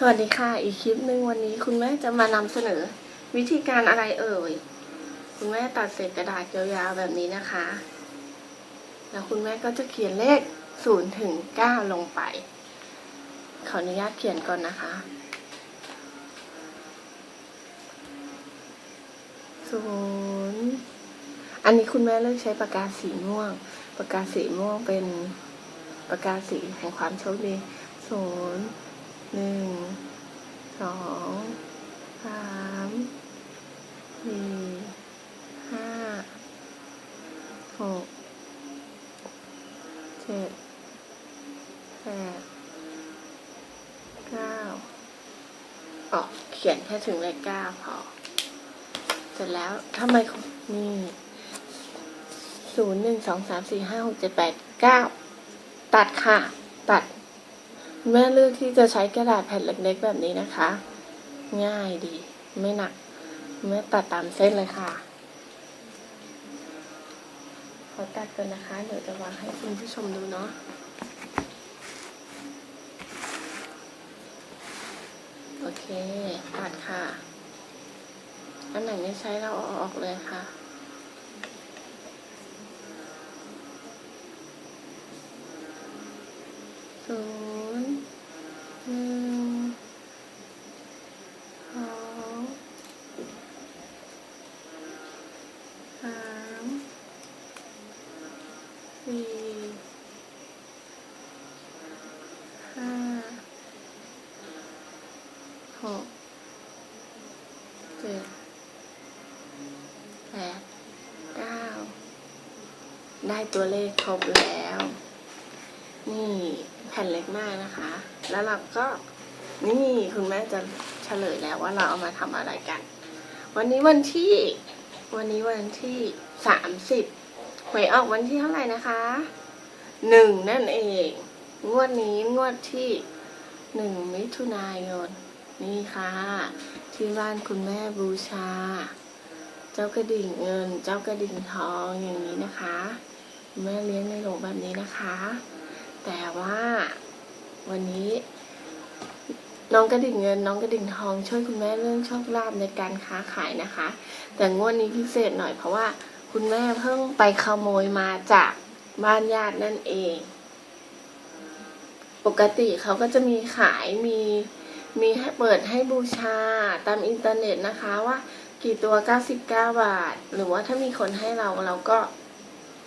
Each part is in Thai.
สวัสดีค่ะ อีกคลิปหนึ่งวันนี้คุณแม่จะมานำเสนอ วิธีการอะไรเอ่ย คุณแม่ตัดเศษกระดาษยาวๆแบบนี้นะคะ แล้วคุณแม่ก็จะเขียนเลขศูนย์ถึงเก้าลงไป ขออนุญาตเขียนก่อนนะคะศูนย์อันนี้คุณแม่เลือกใช้ปากกาสีม่วง ปากกาสีม่วงเป็นปากกาสีแห่งความโชคดีศูนย์ หนึ่งสองสามสี่ห้าหกเจ็ดแปดเก้าออกเขียนแค่ถึงเลขเก้าพอ เสร็จแล้วทำไมนี่ศูนย์หนึ่งสองสามสี่ห้าหกเจ็ดแปดเก้าตัดค่ะ ตัด แม่เลือกที่จะใช้กระดาษแผ่นเล็กๆแบบนี้นะคะ ง่ายดี ไม่หนักแม่ตัดตามเส้นเลยค่ะ ขอตัดก่อนนะคะ เดี๋ยวจะวางให้คุณผู้ชมดูเนาะโอเค ตัดค่ะ อันไหนไม่ใช้เราเอาออกเลยค่ะศูนย์หนึ่งสองสามสี่ห้าหกเจ็ดแปดเก้าได้ตัวเลขครบแล้ว นี่แผ่นเล็กมากนะคะ แล้วเราก็นี่คุณแม่จะเฉลยแล้วว่าเราเอามาทำอะไรกัน วันนี้วันที่ วันนี้วันที่สามสิบหวยออกวันที่เท่าไหร่นะคะหนึ่งนั่นเอง งวดนี้งวดที่หนึ่งมิถุนายน นี่ค่ะ ที่บ้านคุณแม่บูชา เจ้ากระดิ่งเงิน เจ้ากระดิ่งทองอย่างนี้นะคะแม่เลี้ยงในโหลแบบนี้นะคะ แต่ว่าวันนี้ น้องกระดิ่งเงิน น้องกระดิ่งทองช่วยคุณแม่เรื่องโชคลาภในการค้าขายนะคะ แต่งวดนี้พิเศษหน่อยเพราะว่าคุณแม่เพิ่งไปขโมยมาจากบ้านญาตินั่นเอง ปกติเขาก็จะมีขายมี มีให้เปิดให้บูชาตามอินเทอร์เน็ตนะคะว่ากี่ตัว 99 บาท หรือว่าถ้ามีคนให้เราเราก็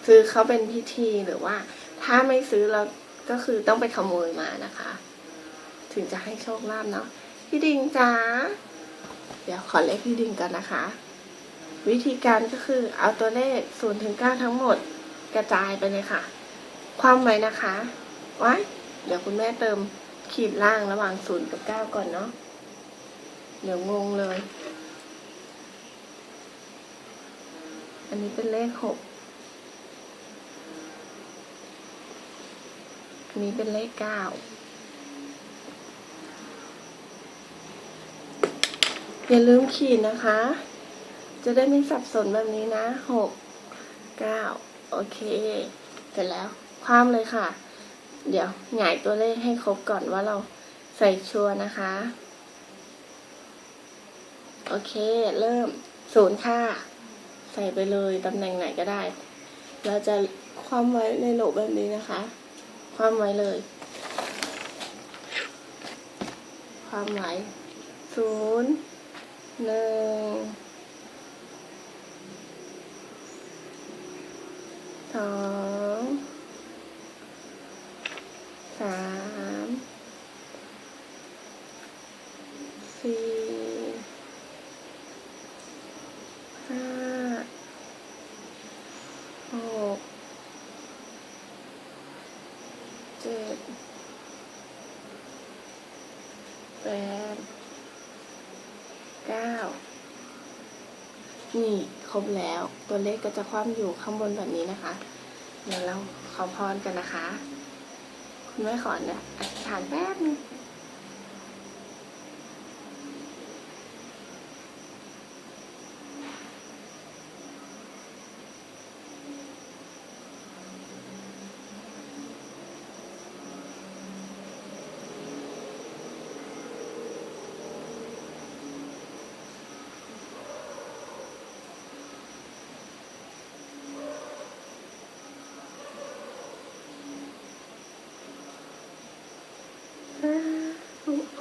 ซื้อเขาเป็นพิธีหรือว่า ถ้าไม่ซื้อเราก็คือต้องไปขโมยมานะคะ ถึงจะให้โชคลาภเนาะพี่ดิงจ้าเดี๋ยวขอเลขพี่ดิงก่อนนะคะ วิธีการก็คือเอาตัวเลข0ถึง9ทั้งหมดกระจายไปเลยค่ะ ความไว้นะคะไว้เดี๋ยวคุณแม่เติม ขีดล่างระหว่าง0กับ9ก่อนเนาะ เดี๋ยวงงเลย อันนี้เป็นเลขหกอันนี้เป็นเลขเก้าอย่าลืมขีดนะคะ จะได้ไม่สับสนแบบนี้นะหกเก้าโอเค เสร็จแล้ว ความเลยค่ะ เดี๋ยวหงายตัวเลขให้ครบก่อนว่าเราใส่ชัวร์นะคะ โอเค เริ่มศูนย์ค่ะ ใส่ไปเลยตำแหน่งไหนก็ได้ เราจะคว่ำไว้ในโหลแบบนี้นะคะ ความไว้เลย ความไว้ศูนย์หนึ่งสอง สามสี่ห้าหกเจ็ดแปดเก้านี่ครบแล้วตัวเลขก็จะคว่ำอยู่ข้างบนแบบนี้นะคะ เดี๋ยวเราขอพรกันนะคะ ไม่ขอเนี่ยถามแป๊บนึง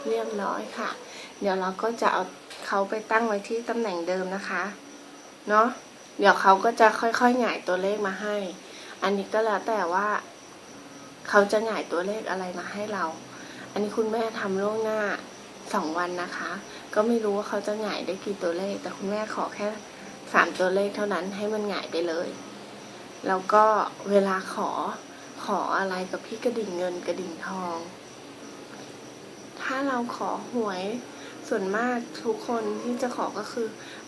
เรียบร้อยค่ะ เดี๋ยวเราก็จะเอาเขาไปตั้งไว้ที่ตำแหน่งเดิมนะคะ เนาะเดี๋ยวเขาก็จะค่อยๆหงายตัวเลขมาให้ อันนี้ก็แล้วแต่ว่า เขาจะหงายตัวเลขอะไรมาให้เรา อันนี้คุณแม่ทำล่วงหน้าสองวันนะคะ ก็ไม่รู้ว่าเขาจะหงายได้กี่ตัวเลข แต่คุณแม่ขอแค่สามตัวเลขเท่านั้นให้มันหงายไปเลย แล้วก็เวลาขอขออะไรกับพี่กระดิ่งเงินกระดิ่งทอง ถ้าเราขอหวย ส่วนมากทุกคนที่จะขอก็คือ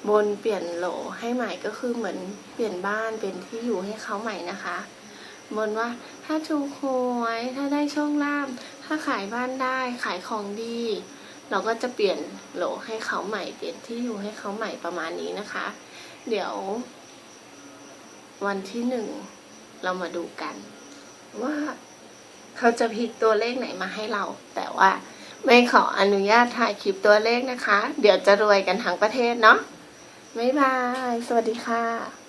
บนเปลี่ยนโหลให้ใหม่ก็คือเหมือนเปลี่ยนบ้านเป็นที่อยู่ให้เขาใหม่นะคะ บนว่าถ้าถูกหวยถ้าได้โชคลาภถ้าขายบ้านได้ขายของดี เราก็จะเปลี่ยนโหลให้เขาใหม่เปลี่ยนที่อยู่ให้เขาใหม่ประมาณนี้นะคะ เดี๋ยว วันที่หนึ่งเรามาดูกัน ว่าเขาจะพลิกตัวเลขไหนมาให้เรา แต่ว่า ไม่ขออนุญาตถ่ายคลิปตัวเลขนะคะ เดี๋ยวจะรวยกันทั้งประเทศเนาะบ๊ายบาย สวัสดีค่ะ